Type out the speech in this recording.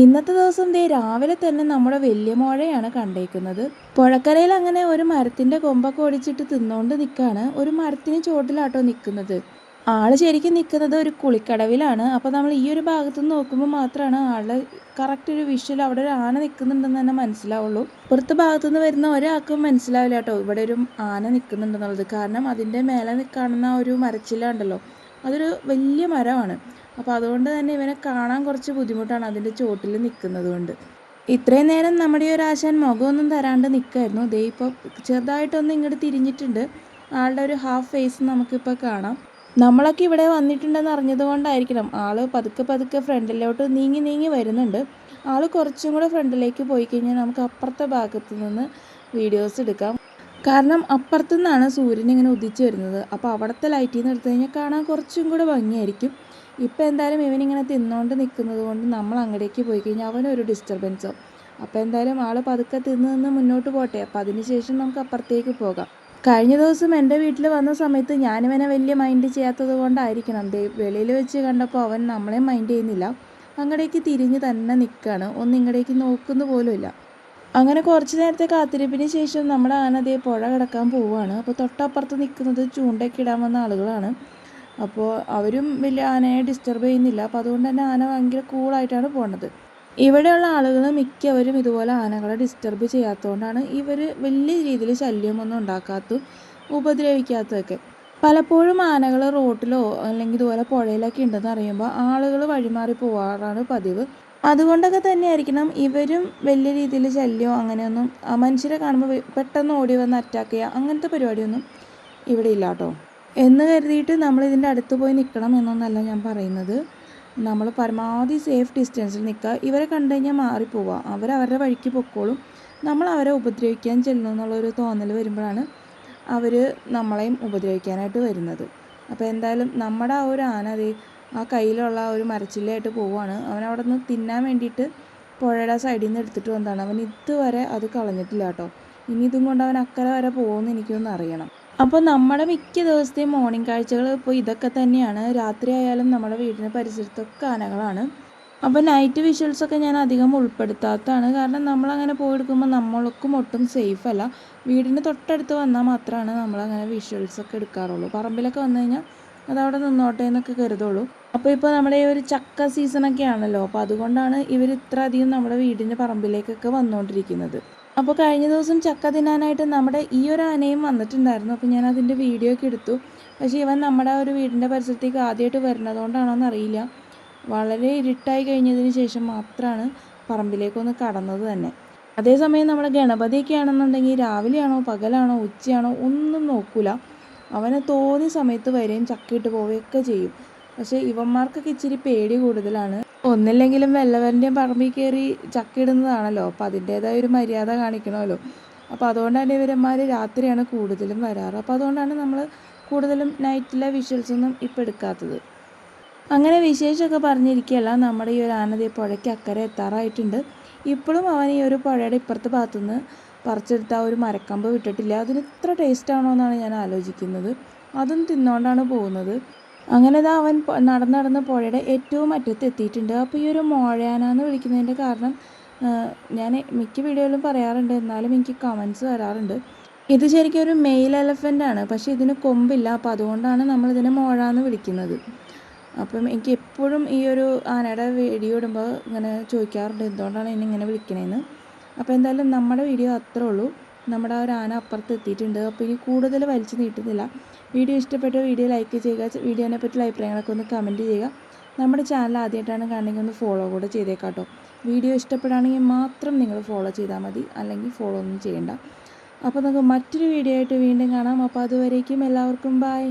ഇന്നത്തെ ദിവസം ദേ രാവിലെ തന്നെ നമ്മുടെ വലിയ മോഴയാണ് കണ്ടേക്കുന്നത്. പുഴക്കരയിൽ അങ്ങനെ ഒരു മരത്തിന്റെ കൊമ്പൊക്കെ ഒടിച്ചിട്ട് തിന്നുകൊണ്ട് നിൽക്കാണ് ഒരു മരത്തിന് ചോട്ടിലാട്ടോ നിൽക്കുന്നത് ആൾ ശരിക്കും നിൽക്കുന്നത് ഒരു കുളിക്കടവിലാണ്. അപ്പോൾ നമ്മൾ ഈ ഒരു ഭാഗത്ത് നിന്ന് നോക്കുമ്പോൾ മാത്രമാണ് ആൾ കറക്റ്റ് ഒരു വിഷ്വൽ അവിടെ ഒരു ആന നിൽക്കുന്നുണ്ടെന്ന് തന്നെ മനസ്സിലാവുള്ളൂ. പുറത്ത് ഭാഗത്തു നിന്ന് വരുന്ന ഒരാൾക്കും മനസ്സിലാവില്ല കേട്ടോ. ഇവിടെ ഒരു ആന നിൽക്കുന്നുണ്ടെന്നുള്ളത് കാരണം അതിന്റെ മേലെ കാണുന്ന ഒരു മരച്ചിലുണ്ടല്ലോ അതൊരു വലിയ മരമാണ്. അപ്പോൾ അതുകൊണ്ട് തന്നെ ഇവനെ കാണാൻ കുറച്ച് ബുദ്ധിമുട്ടാണ് അതിന്റെ ചോട്ടിൽ നിൽക്കുന്നത് കൊണ്ട്. ഇത്രയും നേരം നമ്മുടെ ഒരു ആശാൻ മുഖമൊന്നും തരാണ്ട് നിൽക്കായിരുന്നു. ദേ ഇപ്പോൾ ചെറുതായിട്ടൊന്ന് ഇങ്ങോട്ട് തിരിഞ്ഞിട്ടുണ്ട്. ആളുടെ ഒരു ഹാഫ് ഫേസ് നമുക്കിപ്പോൾ കാണാം. നമ്മളൊക്കെ ഇവിടെ വന്നിട്ടുണ്ടെന്ന് അറിഞ്ഞത് കൊണ്ടായിരിക്കണം. ആൾ പതുക്കെ പതുക്കെ ഫ്രണ്ടിലോട്ട് നീങ്ങി നീങ്ങി വരുന്നുണ്ട്. ആൾ കുറച്ചും കൂടെ ഫ്രണ്ടിലേക്ക് പോയി കഴിഞ്ഞാൽ നമുക്ക് അപ്പുറത്തെ ഭാഗത്ത് നിന്ന് വീഡിയോസ് എടുക്കാം. കാരണം അപ്പുറത്തു നിന്നാണ് സൂര്യൻ ഇങ്ങനെ ഉദിച്ചു വരുന്നത്. അപ്പോൾ അവിടുത്തെ ലൈറ്റിൽ നിന്ന് എടുത്തു കഴിഞ്ഞാൽ കാണാൻ കുറച്ചും കൂടെ ഭംഗിയായിരിക്കും. ഇപ്പോൾ എന്തായാലും ഇവനിങ്ങനെ തിന്നുകൊണ്ട് നിൽക്കുന്നത് കൊണ്ട് നമ്മൾ അങ്ങടേക്ക് പോയി കഴിഞ്ഞാൽ അവനൊരു ഡിസ്റ്റർബൻസോ അപ്പോൾ എന്തായാലും ആൾ പതുക്കെ തിന്ന് നിന്ന് മുന്നോട്ട് പോട്ടെ. അപ്പോൾ അതിന് ശേഷം നമുക്ക് അപ്പുറത്തേക്ക് പോകാം. കഴിഞ്ഞ ദിവസം എന്റെ വീട്ടിൽ വന്ന സമയത്ത് ഞാനിവനെ വലിയ മൈൻഡ് ചെയ്യാത്തത് കൊണ്ടായിരിക്കണം. വെളിയിൽ വെച്ച് കണ്ടപ്പോൾ അവൻ നമ്മളെ മൈൻഡ് ചെയ്യുന്നില്ല. അങ്ങടേക്ക് തിരിഞ്ഞ് തന്നെ നിൽക്കുകയാണ് ഒന്ന് ഇങ്ങടേക്ക് നോക്കുന്ന പോലുമില്ല അങ്ങനെ കുറച്ച് നേരത്തെ കാത്തിരിപ്പിന് ശേഷം നമ്മുടെ ആന അതേ പുഴ കിടക്കാൻ പോവുകയാണ്. അപ്പോൾ തൊട്ടപ്പുറത്ത് നിൽക്കുന്നത് ചൂണ്ടയ്ക്ക് ഇടാൻ വന്ന ആളുകളാണ്. അപ്പോൾ അവരും വലിയ ആനയെ ഡിസ്റ്റർബ് ചെയ്യുന്നില്ല. അപ്പോൾ അതുകൊണ്ട് തന്നെ ആന ഭയങ്കര കൂളായിട്ടാണ് പോകുന്നത് ഇവിടെയുള്ള ആളുകൾ മിക്കവരും ഇതുപോലെ ആനകളെ ഡിസ്റ്റർബ് ചെയ്യാത്തതുകൊണ്ടാണ് ഇവർ വലിയ രീതിയിൽ ശല്യമൊന്നും ഉണ്ടാക്കാത്തതും ഉപദ്രവിക്കാത്തതൊക്കെ. പലപ്പോഴും ആനകൾ റോട്ടിലോ അല്ലെങ്കിൽ ഇതുപോലെ പുഴയിലൊക്കെ ഉണ്ടെന്ന് അറിയുമ്പോൾ ആളുകൾ വഴിമാറി പോവാറാണ് പതിവ്. അതുകൊണ്ടൊക്കെ തന്നെയായിരിക്കണം ഇവരും വലിയ രീതിയിൽ ശല്യമോ അങ്ങനെയൊന്നും മനുഷ്യരെ കാണുമ്പോൾ പെട്ടെന്ന് ഓടി വന്ന് അറ്റാക്ക് ചെയ്യുക അങ്ങനത്തെ പരിപാടിയൊന്നും ഇവിടെ ഇല്ല കേട്ടോ. എന്ന് കരുതിയിട്ട് നമ്മൾ ഇതിന്റെ അടുത്ത് പോയി നിൽക്കണം എന്നൊന്നല്ല ഞാൻ പറയുന്നത്. നമ്മൾ പരമാവധി സേഫ് ഡിസ്റ്റൻസിൽ നിൽക്കുക. ഇവരെ കണ്ടു കഴിഞ്ഞാൽ മാറിപ്പോവുക അവരവരുടെ വഴിക്ക് പൊക്കോളും. നമ്മൾ അവരെ ഉപദ്രവിക്കാൻ ചെല്ലുന്നു എന്നുള്ളൊരു തോന്നൽ വരുമ്പോഴാണ് അവർ നമ്മളെയും ഉപദ്രവിക്കാനായിട്ട് വരുന്നത്. അപ്പോൾ എന്തായാലും നമ്മുടെ ആ ഒരു ആന അതേ ആ കയ്യിലുള്ള ഒരു മരച്ചില്ലയായിട്ട് പോവുകയാണ്. അവൻ അവിടെ നിന്ന് തിന്നാൻ വേണ്ടിയിട്ട് പുഴയുടെ സൈഡിൽ നിന്ന് എടുത്തിട്ട് വന്നതാണ്. അവൻ ഇതുവരെ അത് കളഞ്ഞിട്ടില്ല കേട്ടോ. ഇനി ഇതും കൊണ്ട് അവൻ അക്കരെ വരെ പോകുമെന്ന് എനിക്കൊന്ന് അറിയണം. അപ്പോൾ നമ്മുടെ മിക്ക ദിവസത്തെയും മോർണിംഗ് കാഴ്ചകൾ ഇപ്പോൾ ഇതൊക്കെ തന്നെയാണ്. രാത്രി ആയാലും നമ്മുടെ വീടിന് പരിസരത്തൊക്കെ ആനകളാണ്. അപ്പോൾ നൈറ്റ് വിഷ്വൽസൊക്കെ ഞാൻ അധികം ഉൾപ്പെടുത്താത്തതാണ്. കാരണം നമ്മളങ്ങനെ പോയെടുക്കുമ്പോൾ നമ്മൾക്കും ഒട്ടും സേഫ് അല്ല. വീടിന് തൊട്ടടുത്ത് വന്നാൽ മാത്രമാണ് നമ്മളങ്ങനെ വിഷ്വൽസൊക്കെ എടുക്കാറുള്ളൂ. പറമ്പിലൊക്കെ വന്നു കഴിഞ്ഞാൽ അതവിടെ നിന്നോട്ടെ എന്നൊക്കെ കരുതുള്ളൂ. അപ്പോൾ ഇപ്പോൾ നമ്മുടെ ഈ ഒരു ചക്ക സീസണൊക്കെ ആണല്ലോ അപ്പോൾ അതുകൊണ്ടാണ് ഇവർ ഇത്ര അധികം നമ്മുടെ വീടിന്റെ പറമ്പിലേക്കൊക്കെ വന്നുകൊണ്ടിരിക്കുന്നത് അപ്പോൾ കഴിഞ്ഞ ദിവസം ചക്ക തിന്നാനായിട്ട് നമ്മുടെ ഈ ഒരു ആനയും വന്നിട്ടുണ്ടായിരുന്നു അപ്പോൾ ഞാൻ അതിന്റെ വീഡിയോ ഒക്കെ എടുത്തു. പക്ഷേ ഇവൻ നമ്മുടെ ഒരു വീടിന്റെ പരിസരത്തേക്ക് ആദ്യമായിട്ട് വരുന്നതുകൊണ്ടാണോന്ന് എന്നറിയില്ല വളരെ ഇരുട്ടായി കഴിഞ്ഞതിന് ശേഷം മാത്രമാണ് പറമ്പിലേക്കൊന്ന് കടന്നത് തന്നെ. അതേസമയം നമ്മുടെ ഗണപതിയൊക്കെ ആണെന്നുണ്ടെങ്കിൽ രാവിലെയാണോ പകലാണോ ഉച്ചയാണോ ഒന്നും നോക്കൂല. അവനെ തോന്നിയ സമയത്ത് വരെയും ചക്കയിട്ട് പോവുകയൊക്കെ ചെയ്യും. പക്ഷേ ഇവന്മാർക്കൊക്കെ ഇച്ചിരി പേടി കൂടുതലാണ്. ഒന്നില്ലെങ്കിലും വെള്ളവരന്റെയും പറമ്പിൽ കയറി ചക്കയിടുന്നതാണല്ലോ അപ്പോൾ അതിന്റേതായ ഒരു മര്യാദ കാണിക്കണമല്ലോ. അപ്പോൾ അതുകൊണ്ടാണ് ഇവരന്മാർ രാത്രിയാണ് കൂടുതലും വരാറ്. അപ്പോൾ അതുകൊണ്ടാണ് നമ്മൾ കൂടുതലും നൈറ്റിലെ വിഷ്വൽസൊന്നും ഇപ്പോൾ എടുക്കാത്തത്. അങ്ങനെ വിശേഷമൊക്കെ പറഞ്ഞിരിക്കുകയല്ല നമ്മുടെ ഈ ഒരു ആനതി പുഴയ്ക്ക് അക്കരെ എത്താറായിട്ടുണ്ട്. ഇപ്പോഴും അവൻ ഈ ഒരു പുഴയുടെ ഇപ്പുറത്ത് ഭാഗത്തുനിന്ന് പറിച്ചെടുത്ത ആ ഒരു മരക്കമ്പ് വിട്ടിട്ടില്ല. അതിന് ഇത്ര ടേസ്റ്റ് ആണോ എന്നാണ് ഞാൻ ആലോചിക്കുന്നത്. അതും തിന്നുകൊണ്ടാണ് പോകുന്നത്. അങ്ങനെ ഇതാ അവൻ നടന്ന് നടന്ന് പുഴയുടെ ഏറ്റവും അറ്റത്ത് എത്തിയിട്ടുണ്ട്. അപ്പോൾ ഈ ഒരു മോഴയാന എന്ന് വിളിക്കുന്നതിന്റെ കാരണം ഞാൻ മിക്ക വീഡിയോയിലും പറയാറുണ്ട്. എന്നാലും എനിക്ക് കമൻസ് വരാറുണ്ട്. ഇത് ശരിക്കും ഒരു മെയിൽ എലഫന്റ് ആണ്. പക്ഷേ ഇതിന് കൊമ്പില്ല. അപ്പോൾ അതുകൊണ്ടാണ് നമ്മൾ ഇതിനെ മോഴ എന്ന് വിളിക്കുന്നത്. അപ്പം എനിക്ക് എപ്പോഴും ഈ ഒരു ആനയുടെ വീഡിയോ ഇടുമ്പോൾ ഇങ്ങനെ ചോദിക്കാറുണ്ട്. എന്തുകൊണ്ടാണ് എന്നെ ഇങ്ങനെ വിളിക്കണേന്ന്? അപ്പോൾ എന്തായാലും നമ്മുടെ വീഡിയോ അത്രേ ഉള്ളൂ. നമ്മുടെ ആ ഒരു ആന അപ്പുറത്ത് എത്തിയിട്ടുണ്ട്. അപ്പോൾ ഇനി കൂടുതൽ വലിച്ചു നീട്ടുന്നില്ല. വീഡിയോ ഇഷ്ടപ്പെട്ടോ വീഡിയോ ലൈക്ക് ചെയ്യുക. വീഡിയോനെ പറ്റിയുള്ള അഭിപ്രായങ്ങളൊക്കെ ഒന്ന് കമന്റ് ചെയ്യുക. നമ്മുടെ ചാനൽ ആദ്യമായിട്ടാണ് കാണണമെങ്കിൽ ഒന്ന് ഫോളോ കൂടെ ചെയ്തേക്കാട്ടോ. വീഡിയോ ഇഷ്ടപ്പെടുകയാണെങ്കിൽ മാത്രം നിങ്ങൾ ഫോളോ ചെയ്താൽ മതി. അല്ലെങ്കിൽ ഫോളോ ഒന്നും ചെയ്യേണ്ട. അപ്പോൾ നമുക്ക് മറ്റൊരു വീഡിയോ ആയിട്ട് വീണ്ടും കാണാം. അപ്പോൾ അതുവരേക്കും എല്ലാവർക്കും ബായ്